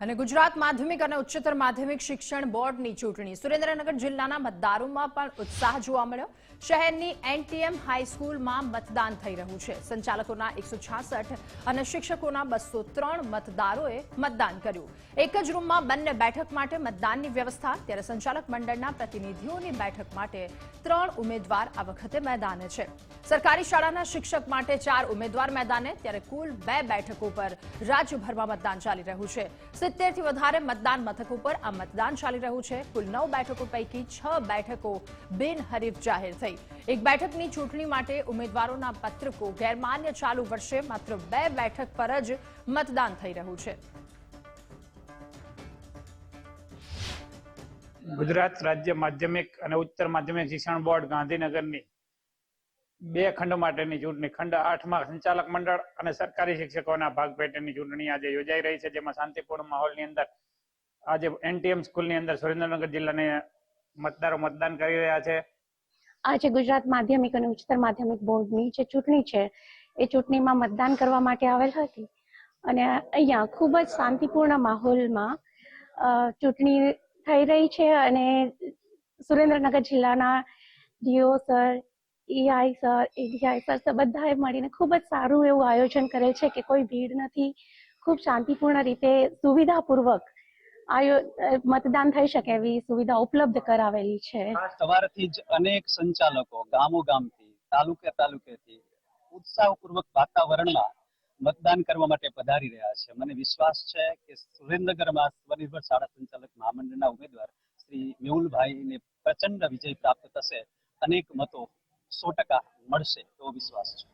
અને ગુજરાત માધ્યમિક અને ઉચ્ચતર માધ્યમિક શિક્ષણ બોર્ડની ચૂંટણી. સુરેન્દ્રનગર જિલ્લાના મતદારોમાં પણ ઉત્સાહ જોવા મળ્યો. શહેરની એનટીએમ હાઈસ્કૂલમાં મતદાન થઈ રહ્યું છે. સંચાલકોના એકસો અને શિક્ષકોના બસો મતદારોએ મતદાન કર્યું. એક જ રૂમમાં બંને બેઠક માટે મતદાનની વ્યવસ્થા, ત્યારે સંચાલક મંડળના પ્રતિનિધિઓની બેઠક માટે ત્રણ ઉમેદવાર આ વખતે મેદાને છે. સરકારી શાળાના શિક્ષક માટે ચાર ઉમેદવાર મેદાને, ત્યારે કુલ બે બેઠકો પર રાજ્યભરમાં મતદાન ચાલી રહ્યું છે. સિત્તેરથી વધારે મતદાન મથકો પર આ મતદાન ચાલી રહ્યું છે. કુલ નવ બેઠકો પૈકી છ બેઠકો બિનહરીફ જાહેર થઈ. એક બેઠકની ચૂંટણી માટે ઉમેદવારોના પત્રકો ગેરમાન્ય ચાલુ વર્ષે માત્ર બે બેઠક પર જ મતદાન થઈ રહ્યું છે. ગુજરાત રાજ્ય માધ્યમિક અને ઉચ્ચતર માધ્યમિક શિક્ષણ બોર્ડ ગાંધીનગરની બે ખંડ માટેની ચૂંટણી. ખંડ આઠમાં સંચાલક મંડળ અને સરકારી શિક્ષકોના ભાગ પેટેની ચૂંટણી આજે યોજાઈ રહી છે, જેમાં શાંતિપૂર્ણ માહોલની અંદર આજે એનટીએમ સ્કૂલની અંદર સુરેન્દ્રનગર જિલ્લાને મતદારો મતદાન કરી રહ્યા છે. આજે ગુજરાત માધ્યમિક અને ઉચ્ચતર માધ્યમિક બોર્ડની જે ચૂંટણી છે, એ ચૂંટણીમાં મતદાન કરવા માટે આવેલ હતી. અને અહીંયા ખૂબ જ શાંતિપૂર્ણ માહોલમાં ચૂંટણી થઈ રહી છે અને સુરેન્દ્રનગર જિલ્લાના DO sir EI sir ADI sir બધાએ મળીને ખૂબ જ સારું એવું આયોજન કરેલ છે કે કોઈ ભીડ નથી. ખૂબ શાંતિપૂર્ણ રીતે સુવિધાપૂર્વક મતદાન થઈ શકે એવી સુવિધા ઉપલબ્ધ કરાવેલી છે. સવારથી જ અનેક સંચાલકો ગામો ગામથી તાલુકે તાલુકેથી ઉત્સાહપૂર્વક વાતાવરણમાં મતદાન કરવા માટે પધારી રહ્યા છે. મને વિશ્વાસ છે કે સુરેન્દ્રનગરમાં સ્વનિર્ભર શાળા સંચાલક મહામંડળના ઉમેદવાર શ્રી મેહુલભાઈને પ્રચંડ વિજય પ્રાપ્ત થશે. અનેક મતો સો ટકા મળશે એવો વિશ્વાસ છે.